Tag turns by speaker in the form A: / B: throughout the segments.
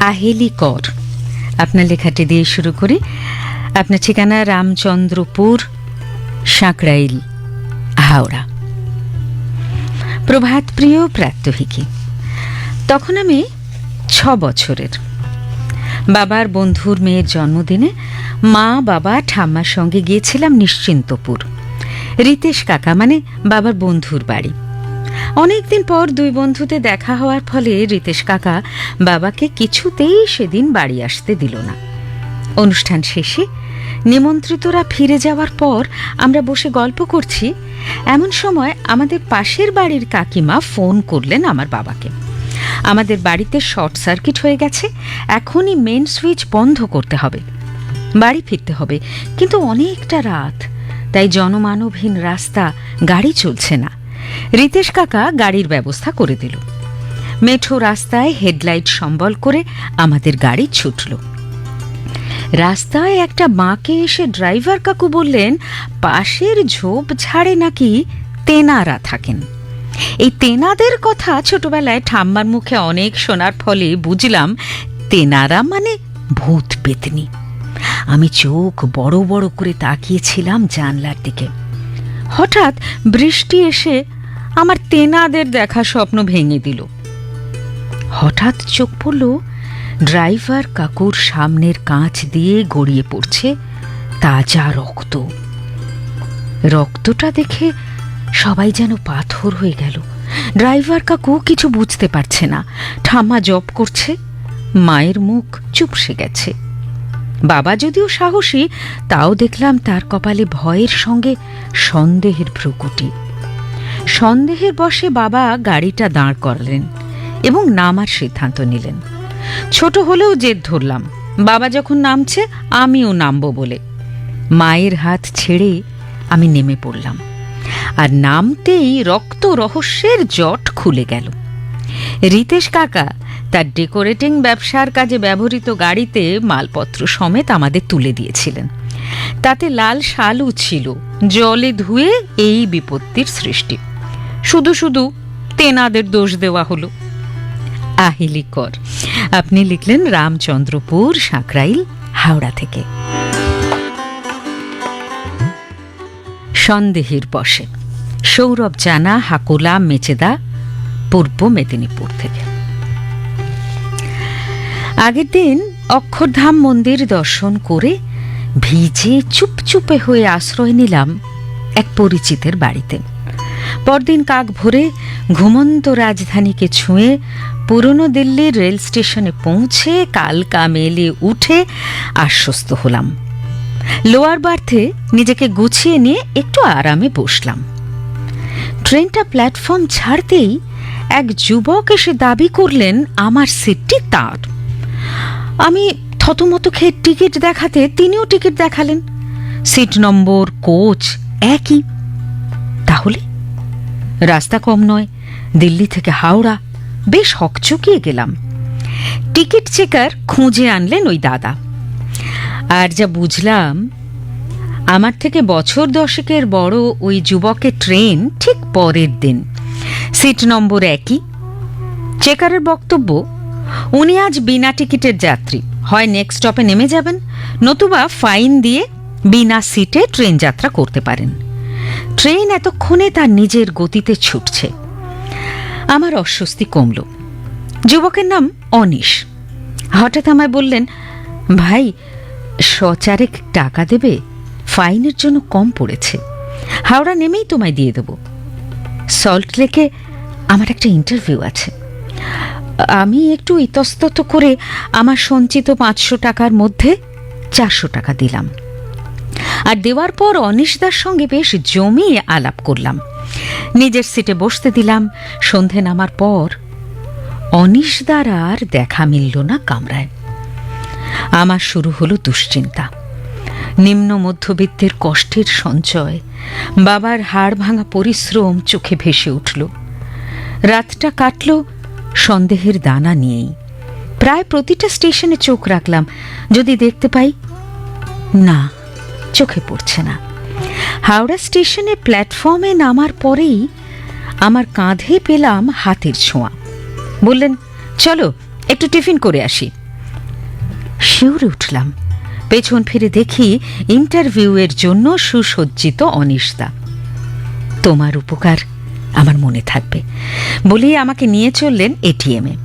A: আহেলি কর আপনার লেখাটি দিয়ে শুরু করি। আপনার ঠিকানা রামচন্দ্রপুর, সাঁকড়াইল, হাওড়া। প্রভাত প্রিয় প্রাত্যহিকী, তখন আমি ছ বছরের। বাবার বন্ধুর মেয়ের জন্মদিনে মা, বাবা, ঠাম্মার সঙ্গে গিয়েছিলাম নিশ্চিন্তপুর। রিতেশ কাকা মানে বাবার বন্ধুর বাড়ি। অনেকদিন পর দুই বন্ধুতে দেখা হওয়ার ফলে রিতেশ কাকা বাবাকে কিছুতেই সেদিন বাড়ি আসতে দিল না। অনুষ্ঠান শেষে নিমন্ত্রিতরা ফিরে যাওয়ার পর আমরা বসে গল্প করছি। এমন সময় আমাদের পাশের বাড়ির কাকিমা ফোন করলেন আমার বাবাকে। আমাদের বাড়িতে শর্ট সার্কিট হয়ে গেছে, এখনই মেন সুইচ বন্ধ করতে হবে। বাড়ি ফিরতে হবে, কিন্তু অনেকটা রাত, তাই জনমানবহীন রাস্তা, গাড়ি চলছে না। রিতেশ কাকা গাড়ির ব্যবস্থা করে দিল। মেঠো রাস্তায় হেডলাইট সম্বল করে আমাদের গাড়ি ছুটল। রাস্তায় একটা মাকে এসে ড্রাইভার কাকু বললেন, পাশের ঝোপ ঝাড়ে নাকি তেনারা থাকেন? এই তেনাদের কথা ছোটবেলায় ঠাম্মার মুখে অনেক শোনার ফলে বুঝলাম, তেনারা মানে ভূত পেতনি। আমি চোখ বড় বড় করে তাকিয়েছিলাম জানলার দিকে। হঠাৎ বৃষ্টি এসে আমার তেনাদের দেখা স্বপ্ন ভেঙে দিল। হঠাৎ চোখ পড়ল, ড্রাইভার কাকুর সামনের কাঁচ দিয়ে গড়িয়ে পড়ছে তাজা রক্ত। রক্তটা দেখে সবাই যেন পাথর হয়ে গেল। ড্রাইভার কাকু কিছু বুঝতে পারছে না। ঠাম্মা জব করছে, মায়ের মুখ চুপসে গেছে। বাবা যদিও সাহসী, তাও দেখলাম তার কপালে ভয়ের সঙ্গে সন্দেহের ভ্রুকুটি। সন্দেহের বসে বাবা গাড়িটা দাঁড় করলেন এবং নামার সিদ্ধান্ত নিলেন। ছোট হলেও জেদ ধরলাম। বাবা যখন নামছে, আমিও নামবো বলে। মায়ের হাত ছেড়ে আমি নেমে পড়লাম। আর নামতেই রক্ত রহস্যের জট খুলে গেল। রিতেশ কাকা তার ডেকোরেটিং ব্যবসার কাজে ব্যবহৃত গাড়িতে মালপত্র সমেত আমাদের তুলে দিয়েছিলেন। তাতে লাল শালু ছিল, জলে ধুয়ে এই বিপত্তির সৃষ্টি। শুধু শুধু তেনাদের দোষ দেওয়া হলো। আহিলি কর আপনি লিখলেন রামচন্দ্রপুর, সাঁকরাইল, হাওড়া থেকে। সন্দেহের বসে সৌরভ জানা, হাকুলা, মেচেদা, পূর্ব মেদিনীপুর থেকে। আগের দিন অক্ষরধাম মন্দির দর্শন করে ভিজে চুপচুপে হয়ে আশ্রয় নিলাম এক পরিচিতের বাড়িতে। পরদিন কাক ভোরে ঘুমন্ত রাজধানীকে ছুঁয়ে পুরনো দিল্লির রেল স্টেশনে পৌঁছে কালকা মেলে উঠে আশ্বস্ত হলাম। লোয়ার বার্থে নিজেকে গুছিয়ে নিয়ে একটু আরামে বসলাম। ট্রেনটা প্ল্যাটফর্ম ছাড়তেই এক যুবক এসে দাবি করলেন, আমার সিটটি তার। আমি থতমত খেয়ে টিকিট দেখাতে তিনিও টিকিট দেখালেন। সিট নম্বর, কোচ একই। তাহলে? রাস্তা কম নয়, দিল্লি থেকে হাওড়া। বেশ হকচকিয়ে গেলাম। টিকিট চেকার খুঁজে আনলেন ওই দাদা। আর যা বুঝলাম, আমার থেকে বছর দশেকের বড় ওই যুবকের ট্রেন ঠিক পরের দিন। সিট নম্বর একই। চেকারের বক্তব্য উনি আজ বিনা টিকিটের যাত্রী। হয় নেক্সট স্টপে নেমে যাবেন, নতুবা ফাইন দিয়ে বিনা সিটে ট্রেন যাত্রা করতে পারেন। ট্রেন এতক্ষণে তার নিজের গতিতে ছুটছে। আমার অস্বস্তি কমল। যুবকের নাম অনিশ। হঠাৎ আমায় বললেন, ভাই, সচারেক টাকা দেবে? ফাইনের জন্য কম পড়েছে। হাওড়া নেমেই তোমায় দিয়ে দেব। সল্ট লেকে আমার একটা ইন্টারভিউ আছে। আমি একটু ইতস্তত করে আমার সঞ্চিত পাঁচশো টাকার মধ্যে চারশো টাকা দিলাম। আর দেওয়ার পর অনিশদার সঙ্গে বেশ জমিয়ে আলাপ করলাম। নিজের সিটে বসতে দিলাম। সন্ধে নামার পর অনিশদার আর দেখা মিলল না কামরায়। আমার শুরু হলো দুশ্চিন্তা। নিম্ন মধ্যবিত্তের কষ্টের সঞ্চয়, বাবার হাড় ভাঙা পরিশ্রম চোখে ভেসে উঠল। রাতটা কাটল সন্দেহের দানা নিয়েই। প্রায় প্রতিটা স্টেশনে চোখ রাখলাম, যদি দেখতে পাই, না, চোখে পড়ছে না। হাওড়া স্টেশনে প্ল্যাটফর্মে নামার পরেই আমার কাঁধে পেলাম হাতের ছোঁয়া। বললেন, চলো, একটু টিফিন করে আসি। শিউরে উঠলাম। পেছন ফিরে দেখি ইন্টারভিউয়ের জন্য সুসজ্জিত অনিশদা। তোমার উপকার আমার মনে থাকবে। বলেই আমাকে নিয়ে চললেন এটিএমে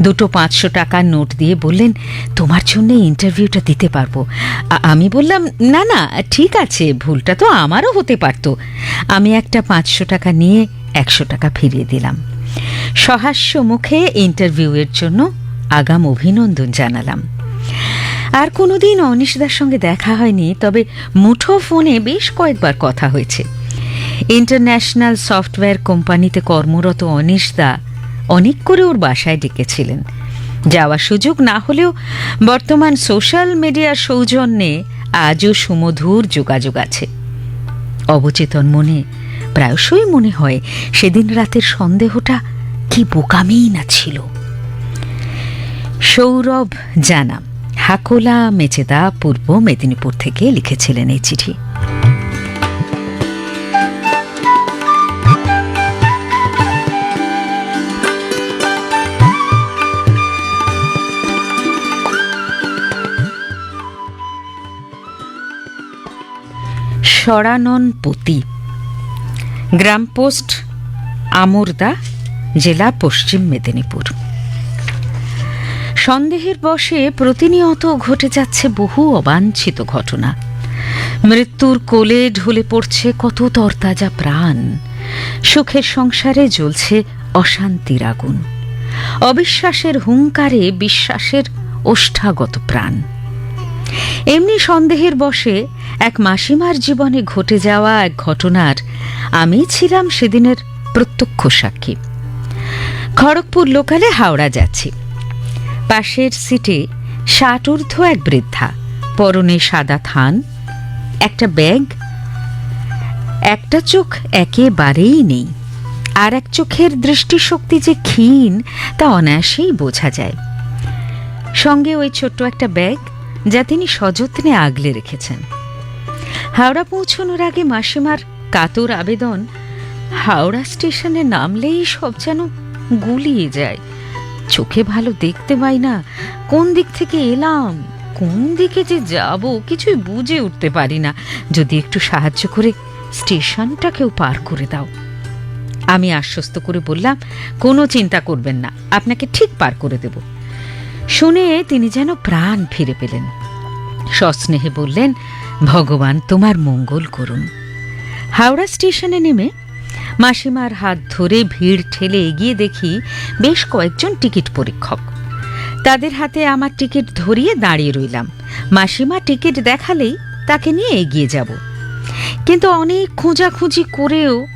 A: দুটো পাঁচশো টাকার নোট দিয়ে বললেন, তোমার জন্য ইন্টারভিউটা দিতে পারব। আমি বললাম, না না, ঠিক আছে, ভুলটা তো আমারও হতে পারতো। আমি একটা পাঁচশো টাকা নিয়ে একশো টাকা ফিরিয়ে দিলাম। সহাস্য মুখে ইন্টারভিউয়ের জন্য আগাম অভিনন্দন জানালাম। আর কোনোদিন অনিশদার সঙ্গে দেখা হয়নি, তবে মুঠো ফোনে বেশ কয়েকবার কথা হয়েছে। ইন্টারন্যাশনাল সফটওয়্যার কোম্পানিতে কর্মরত অনিশদা অনেক করে ওর বাসায় ডেকেছিলেন। যাওয়ার সুযোগ না হলেও বর্তমান সোশ্যাল মিডিয়ার সৌজন্যে আজও সুমধুর যোগাযোগ আছে। অবচেতন মনে, প্রায়শই মনে হয় সেদিন রাতের সন্দেহটা কি বোকামিই না ছিল। সৌরভ জানা হাকোলা, মেচেদা পূর্ব মেদিনীপুর থেকে লিখেছিলেন এই চিঠি। সরাননপতি গ্রাম পোস্ট, আমরদা, জেলা পশ্চিম মেদিনীপুর। সন্দেহের বশে প্রতিনিয়ত ঘটে যাচ্ছে বহু অবাঞ্ছিত ঘটনা। মৃত্যুর কোলে ঢলে পড়ছে কত তরতাজা প্রাণ। সুখের সংসারে জ্বলছে অশান্তির আগুন। অবিশ্বাসের হুঙ্কারে বিশ্বাসের ওষ্ঠাগত প্রাণ। এমনি সন্দেহের বশে এক মাসিমার জীবনে ঘটে যাওয়া এক ঘটনার আমি ছিলাম সেদিনের প্রত্যক্ষ সাক্ষী। খড়গপুর লোকালে হাওড়া যাচ্ছি। পাশের সিটে ষাট ঊর্ধ্ব এক বৃদ্ধা, পরনে সাদা থান, একটা ব্যাগ, একটা চোখ একেবারেই নেই। আর এক চোখের দৃষ্টিশক্তি যে ক্ষীণ, তা অনায়াসেই বোঝা যায়। সঙ্গে ওই ছোট্ট একটা ব্যাগ যা তিনি সযত্নে আগলে রেখেছেন। হাওড়া পৌঁছানোর আগে মাসিমার কাতর আবেদন হাওড়া স্টেশনে নামলেই সব যেন গুলিয়ে যায়। চোখে ভালো দেখতে পাই না, কোন দিক থেকে এলাম, কোন দিকে যে যাব কিছুই বুঝে উঠতে পারি না। যদি একটু সাহায্য করে স্টেশনটাকেও পার করে দাও। আমি আশ্বস্ত করে বললাম, কোনো চিন্তা করবেন না, আপনাকে ঠিক পার করে দেব। শুনে তিনি যেন প্রাণ ফিরে পেলেন। সস্নেহে বললেন, ভগবান তোমার মঙ্গল করুন। হাওড়া স্টেশনে নেমে মাসিমার হাত ধরে ভিড় ঠেলে এগিয়ে দেখি বেশ কয়েকজন টিকিট পরীক্ষক। তাদের হাতে আমার টিকিট ধরিয়ে দাঁড়িয়ে রইলাম। মাসিমা টিকিট দেখালেই তাকে নিয়ে এগিয়ে যাব। কিন্তু অনেক খোঁজাখুঁজি করেও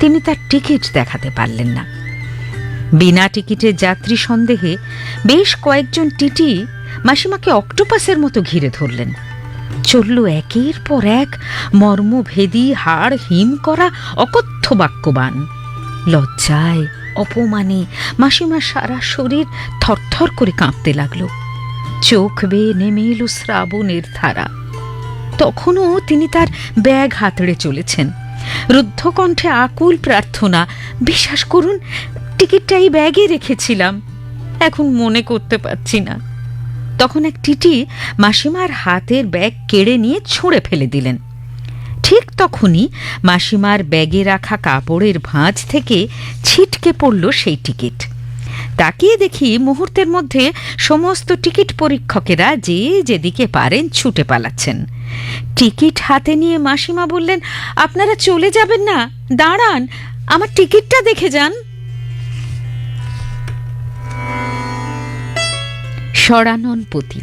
A: তিনি তার টিকিট দেখাতে পারলেন না। বিনা টিকিটের যাত্রী সন্দেহে বেশ কয়েকজন টিটি মাসিমাকে অক্টোপাসের মতো ঘিরে ধরলেন। চলল একের পর এক মর্মভেদী হাড় হিম করা অকথ্য বাক্যবান। লজ্জায়, অপমানে মাসিমার সারা শরীর থরথর করে কাঁপতে লাগল। চোখ বেয়ে নেমে এলো শ্রাবণের ধারা। তখনও তিনি তার ব্যাগ হাতড়ে চলেছেন। রুদ্ধকণ্ঠে আকুল প্রার্থনা, বিশ্বাস করুন টিকিটটা এই ব্যাগে রেখেছিলাম। এখন মনে করতে পারছি না। তখন এক টিটি মাসিমার হাতের ব্যাগ কেড়ে নিয়ে ছুঁড়ে ফেলে দিলেন। ঠিক তখনই মাসিমার ব্যাগে রাখা কাপড়ের ভাঁজ থেকে ছিটকে পড়ল সেই টিকিট। তাকিয়ে দেখি মুহূর্তের মধ্যে সমস্ত টিকিট পরীক্ষকেরা যে যেদিকে পারেন ছুটে পালাচ্ছেন। টিকিট হাতে নিয়ে মাসিমা বললেন, আপনারা চলে যাবেন না, দাঁড়ান, আমার টিকিটটা দেখে যান। সরাননপতি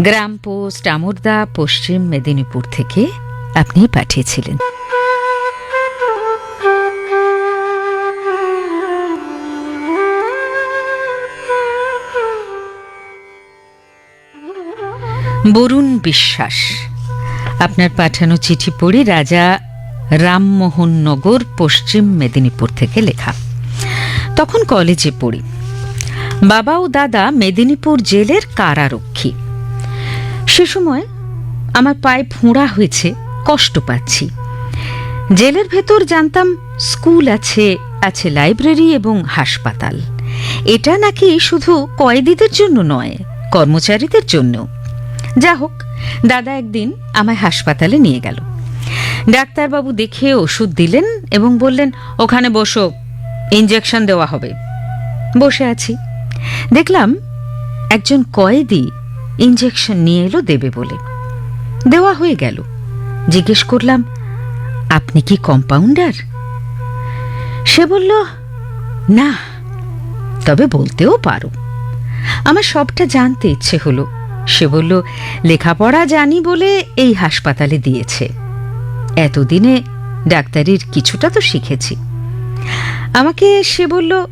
A: গ্রাম পোস্ট, আমরদা, পশ্চিম মেদিনীপুর থেকে আপনি পাঠিয়েছিলেন। বরুণ বিশ্বাস, আপনার পাঠানো চিঠি পড়ে রাজা রামমোহন নগর, পশ্চিম মেদিনীপুর থেকে লেখা। তখন কলেজে পড়ি। বাবা ও দাদা মেদিনীপুর জেলের কারারক্ষী। সে সময় আমার পায়ে ফোঁড়া হয়েছে, কষ্ট পাচ্ছি। জেলের ভেতর জানতাম স্কুল আছে আছে লাইব্রেরি এবং হাসপাতাল। এটা নাকি শুধু কয়েদিদের জন্য নয়, কর্মচারীদের জন্য যা হোক, দাদা একদিন আমায় হাসপাতালে নিয়ে গেল। ডাক্তারবাবু দেখে ওষুধ দিলেন এবং বললেন, ওখানে বসো ইঞ্জেকশন দেওয়া হবে। বসে আছি। দেখলাম একজন কয়েদি ইঞ্জেকশন নিয়ে এলো দেবে বলে। দেওয়া হয়ে গেল। জিজ্ঞেস করলাম, আপনি কি কম্পাউন্ডার সে বলল, না, তবে বলতেও পারো। আমার সবটা জানতে ইচ্ছে হলো। সে বলল, লেখাপড়া জানি বলে এই হাসপাতালে দিয়েছে। এতদিনে ডাক্তারির কিছুটা তো শিখেছি। আমাকে সে বলল,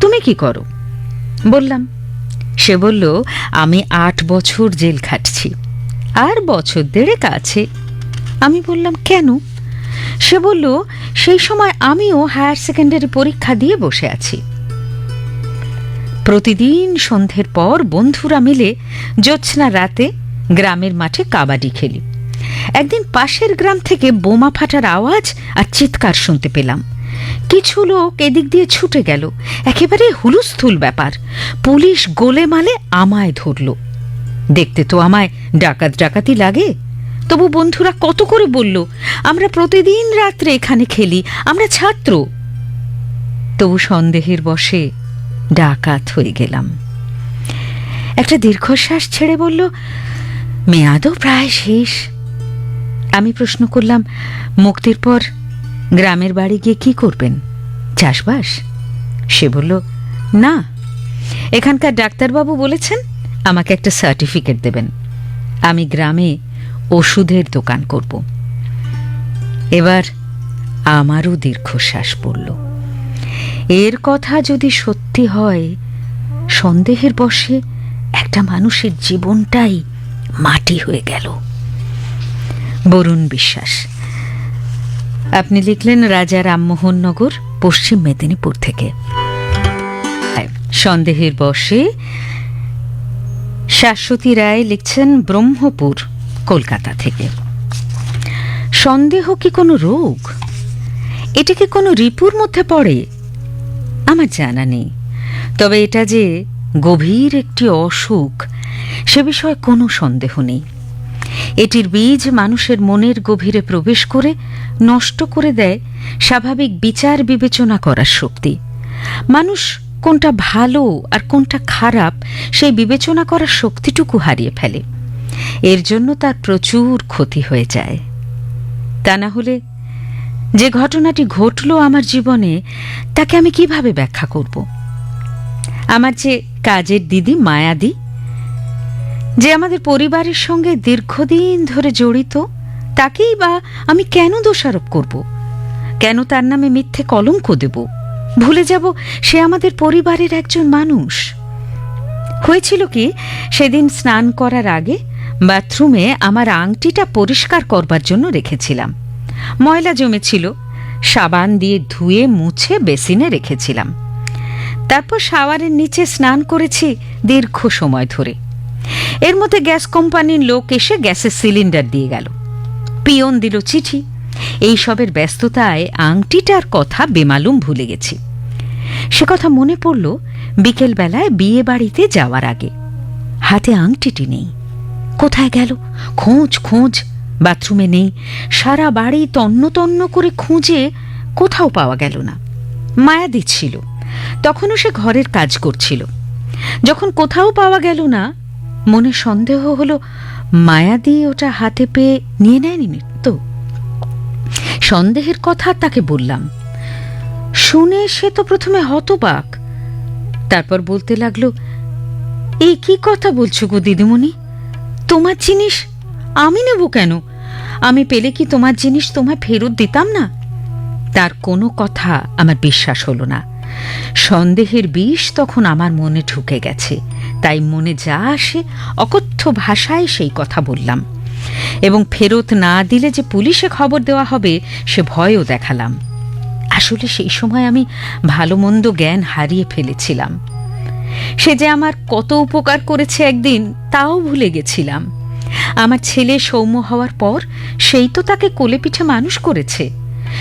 A: তুমি কি করো? বললাম, সে বলল, আমি আট বছর জেল খাটছি, আর বছর দেড়েক আছে। আমি বললাম, কেন? সে বলল, সেই সময় আমিও হায়ার সেকেন্ডারি পরীক্ষা দিয়ে বসে আছি। প্রতিদিন সন্ধ্যের পর বন্ধুরা মিলে জ্যোৎস্না রাতে গ্রামের মাঠে কাবাডি খেলি। একদিন পাশের গ্রাম থেকে বোমা ফাটার আওয়াজ আর চিৎকার শুনতে পেলাম। কিছু লোক এদিক দিয়ে ছুটে গেল। একেবারে হুলুস্থুল ব্যাপার। পুলিশ গোলে মালে আমায় ধরল। দেখতে তো আমায় ডাকাত ডাকাতি লাগে। তবু বন্ধুরা কত করে বলল, আমরা প্রতিদিন রাত্রে এখানে খেলি, আমরা ছাত্র। তবু সন্দেহের বসে ডাকাত হয়ে গেলাম। একটা দীর্ঘশ্বাস ছেড়ে বলল, মেয়াদও প্রায় শেষ। আমি প্রশ্ন করলাম, মুক্তির পর গ্রামের বাড়ি গিয়ে কি করবেন? চাষবাস? সে বলল, না। এখানকার ডাক্তারবাবু বলেছেন আমাকে একটা সার্টিফিকেট দেবেন। আমি গ্রামে ওষুধের দোকান করব। এবার আমারও দীর্ঘশ্বাস পড়ল। এর কথা যদি সত্যি হয়, সন্দেহের বশে একটা মানুষের জীবনটাই মাটি হয়ে গেল। বরুণ বিশ্বাস আপনি লিখলেন রাজা রামমোহন নগর, পশ্চিম মেদিনীপুর থেকে। সন্দেহের বশে শাশ্বতী রায় লিখছেন ব্রহ্মপুর, কলকাতা থেকে। সন্দেহ কি কোনো রোগ? এটা কি কোনো রিপুর মধ্যে পড়ে? আমার জানা নেই। তবে এটা যে গভীর একটি অসুখ, সে বিষয়ে কোনো সন্দেহ নেই। এটির বীজ মানুষের মনের গভীরে প্রবেশ করে নষ্ট করে দেয় স্বাভাবিক বিচার বিবেচনা করার শক্তি। মানুষ কোনটা ভালো আর কোনটা খারাপ সেই বিবেচনা করার শক্তিটুকু হারিয়ে ফেলে। এর জন্য তার প্রচুর ক্ষতি হয়ে যায়। তা না হলে যে ঘটনাটি ঘটল আমার জীবনে, তাকে আমি কীভাবে ব্যাখ্যা করব? আমার যে কাজের দিদি মায়াদি যে আমাদের পরিবারের সঙ্গে দীর্ঘদিন ধরে জড়িত, তাকেই বা আমি কেন দোষারোপ করব? কেন তার নামে মিথ্যে কলঙ্ক দেব? ভুলে যাব সে আমাদের পরিবারের একজন মানুষ। হয়েছিল কি, সেদিন স্নান করার আগে বাথরুমে আমার আংটিটা পরিষ্কার করবার জন্য রেখেছিলাম। ময়লা জমেছিল, সাবান দিয়ে ধুয়ে মুছে বেসিনে রেখেছিলাম। তারপর শাওয়ারের নিচে স্নান করেছি দীর্ঘ সময় ধরে। এর মধ্যে গ্যাস কোম্পানির লোক এসে গ্যাসের সিলিন্ডার দিয়ে গেল। পিয়ন দিল চিঠি। এইসবের ব্যস্ততায় আংটিটার কথা বেমালুম ভুলে গেছি। সে কথা মনে পড়ল বিকেলবেলায় বিয়ে বাড়িতে যাওয়ার আগে। হাতে আংটিটি নেই। কোথায় গেল? খোঁজ খোঁজ। বাথরুমে নেই। সারা বাড়ি তন্ন তন্ন করে খুঁজে কোথাও পাওয়া গেল না। মায়া দিচ্ছিল। তখনও সে ঘরের কাজ করছিল। যখন কোথাও পাওয়া গেল না মনে সন্দেহ হলো, মায়া দিয়ে ওটা হাতে পেয়ে নিয়ে নেয়নি তো সন্দেহের কথা তাকে বললাম। শুনে সে তো প্রথমে হতবাক। তারপর বলতে লাগল এই কি কথা বলছো গো দিদিমণি? তোমার জিনিস আমি নেব কেন? আমি পেলে কি তোমার জিনিস তোমায় ফেরত দিতাম না? তার কোনো কথা আমার বিশ্বাস হলো না। সন্দেহের বিষ তখন আমার মনে ঢুকে গেছে। তাই মনে যা আসে, অকথ্য ভাষায় সেই কথা বললাম। এবং ফেরত না দিলে যে পুলিশে খবর দেওয়া হবে, সে ভয়ও দেখালাম। আসলে সেই সময় আমি ভালো মন্দ জ্ঞান হারিয়ে ফেলেছিলাম। সে যে আমার কত উপকার করেছে একদিন, তাও ভুলে গেছিলাম। আমার ছেলে সৌম্য হওয়ার পর, সেই তো তাকে কোলে পিঠে মানুষ করেছে।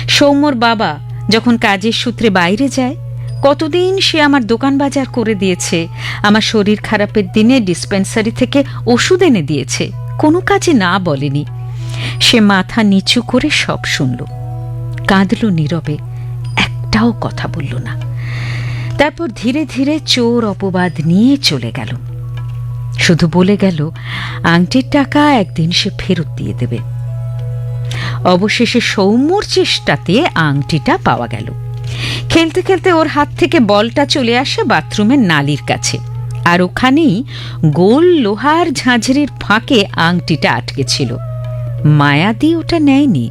A: সৌম্যর বাবা যখন কাজের সূত্রে বাইরে যায় কতদিন সে আমার দোকান বাজার করে দিয়েছে? আমার শরীর খারাপের দিনে ডিসপেন্সারি থেকে ওষুধ এনে দিয়েছে। কোনো কাজে না বলেনি। সে মাথা নিচু করে সব শুনল। কাঁদল নীরবে। একটাও কথা বলল না। তারপর ধীরে ধীরে চোর অপবাদ নিয়ে চলে গেল। শুধু বলে গেল, আংটির টাকা একদিন সে ফেরত দিয়ে দেবে। অবশেষে সৌম্যর চেষ্টাতে আংটিটা পাওয়া গেল। খেলতে খেলতে ওর হাত থেকে বলটা চলে আসে বাথরুমের নালির কাছে। আর ওখানেই গোল লোহার ঝাঁঝরির ফাঁকে আংটিটা আটকে ছিল। মায়াদি ওটা নেয়নি,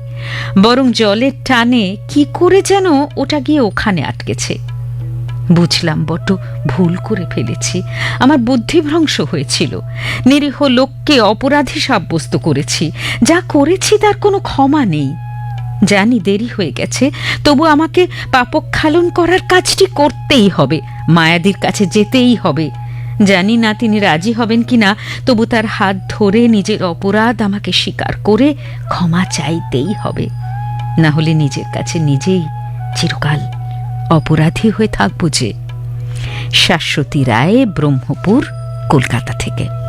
A: বরং জলের টানে কি করে যেন ওটা গিয়ে ওখানে আটকেছে। বুঝলাম বড্ড ভুল করে ফেলেছি। আমার বুদ্ধিভ্রংশ হয়েছিল। নিরীহ লোককে অপরাধী সাব্যস্ত করেছি। যা করেছি তার কোনো ক্ষমা নেই। জানি দেরি হয়ে গেছে, তবু আমাকে পাপক্ষালন করার কাজটি করতেই হবে, মায়াদির কাছে যেতেই হবে। জানি না তিনি রাজি হবেন কিনা, তবু তার হাত ধরে নিজের অপরাধ আমাকে স্বীকার করে ক্ষমা চাইতেই হবে। না হলে নিজের কাছে নিজেই চিরকাল অপরাধী হয়ে থাকব যে। শাশ্বতী রায়, ব্রহ্মপুর, কলকাতা থেকে।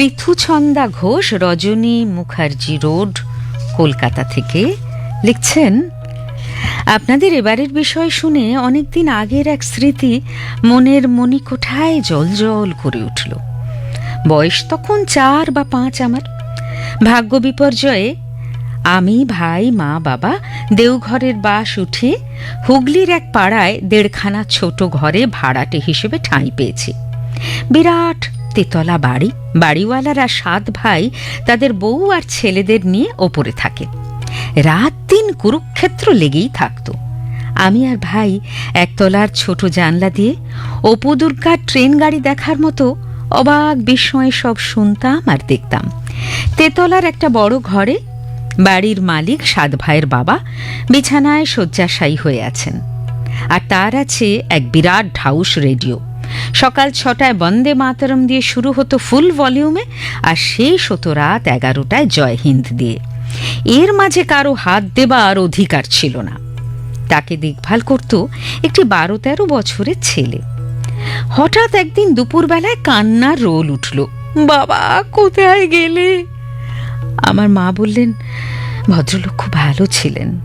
A: পৃথুছন্দা ঘোষ, রজনী মুখার্জি রোড, কলকাতা থেকে লিখছেন, আপনাদের এবারের বিষয় শুনে অনেকদিন আগের এক স্মৃতি মনের মণিকোঠায় জল জল করে উঠল। বয়স তখন চার বা পাঁচ আমার। ভাগ্য বিপর্যয়ে আমি, ভাই, মা, বাবা দেওঘরের বাস উঠে হুগলির এক পাড়ায় দেড়খানা ছোট ঘরে ভাড়াটে হিসেবে ঠাঁই পেয়েছি। বিরাট তেতলা বাড়ি, বাড়িওয়ালারা সাত ভাই তাদের বউ আর ছেলেদের নিয়ে ওপরে থাকে। রাত দিন কুরুক্ষেত্র লেগেই থাকতো। আমি আর ভাই একতলার ছোট জানলা দিয়ে অপুদুর্গার ট্রেন গাড়ি দেখার মতো অবাক বিস্ময়ে সব শুনতাম আর দেখতাম। তেতলার একটা বড় ঘরে বাড়ির মালিক সাত ভাইয়ের বাবা বিছানায় শয্যাশায়ী হয়ে আছেন। আর তার আছে এক বিরাট ঢাউস রেডিও। সকাল ছটায় বন্দে মাতরম দিয়ে শুরু হতো ফুল ভলিউমে, আর শেষ হতো রাত এগারোটায় জয় হিন্দ দিয়ে। এর মাঝে কারও হাত দেবার অধিকার ছিল না। তাকে দেখভাল করত একটি বারো তেরো বছরের ছেলে। হঠাৎ একদিন দুপুরবেলায় কান্নার রোল উঠল। বাবা, কোথায় গেলে? আমার মা বললেন, ভদ্রলোক খুব ভালো ছিলেন।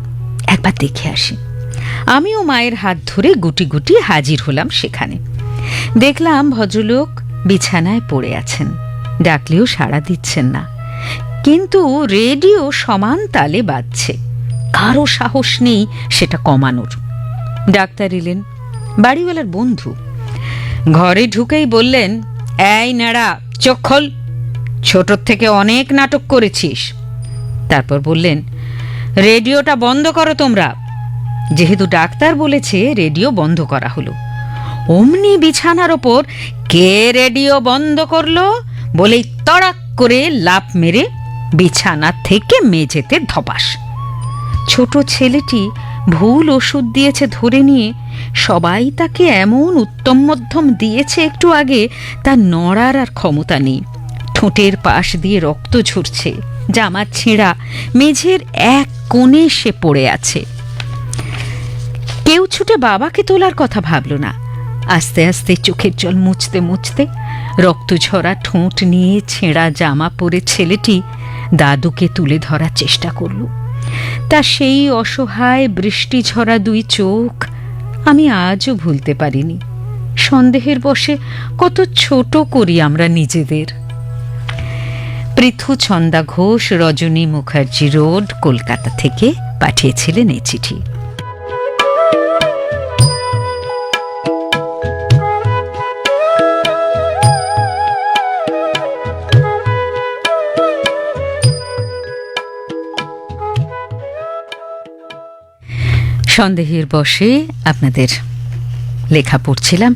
A: একবার দেখে আসি। আমিও মায়ের হাত ধরে গুটি গুটি হাজির হলাম সেখানে। দেখলাম ভদ্রলোক বিছানায় পড়ে আছেন। ডাকলেও সাড়া দিচ্ছেন না। কিন্তু রেডিও সমান তালে বাজছে। কারও সাহস নেই সেটা কমানোর। ডাক্তার এলেন, বাড়িওয়ালার বন্ধু। ঘরে ঢুকেই বললেন, এই নাড়া চক্ষল ছোটর থেকে অনেক নাটক করেছিস। তারপর বললেন, রেডিওটা বন্ধ করো তোমরা। যেহেতু ডাক্তার বলেছে, রেডিও বন্ধ করা হলো। অমনি বিছানার ওপর কে রেডিও বন্ধ করল বলেই তড়াক করে লাফ মেরে বিছানা থেকে মেঝেতে ধপাস। ছোট ছেলেটি ভুল ওষুধ দিয়েছে ধরে নিয়ে সবাই তাকে এমন উত্তম মধ্যম দিয়েছে একটু আগে তার নড়ার আর ক্ষমতা নেই। ঠোঁটের পাশ দিয়ে রক্ত ঝরছে, জামা ছেঁড়া, মেঝের এক কোণে সে পড়ে আছে। কেউ ছুটে বাবাকে তোলার কথা ভাবল না। আস্তে আস্তে চোখের জল মুছতে মুছতে রক্ত ঝরা ঠোঁট নিয়ে ছেঁড়া জামা পরে ছেলেটি দাদুকে তুলে ধরার চেষ্টা করল। তা সেই অসহায় বৃষ্টি ঝরা দুই চোখ আমি আজও ভুলতে পারিনি। সন্দেহের বসে কত ছোট করি আমরা নিজেদের। পৃথু ছন্দা ঘোষ, রজনী মুখার্জি রোড, কলকাতা থেকে পাঠিয়েছিলেন এই চিঠি। সন্দেহের বসে আপনাদের লেখা পড়ছিলাম।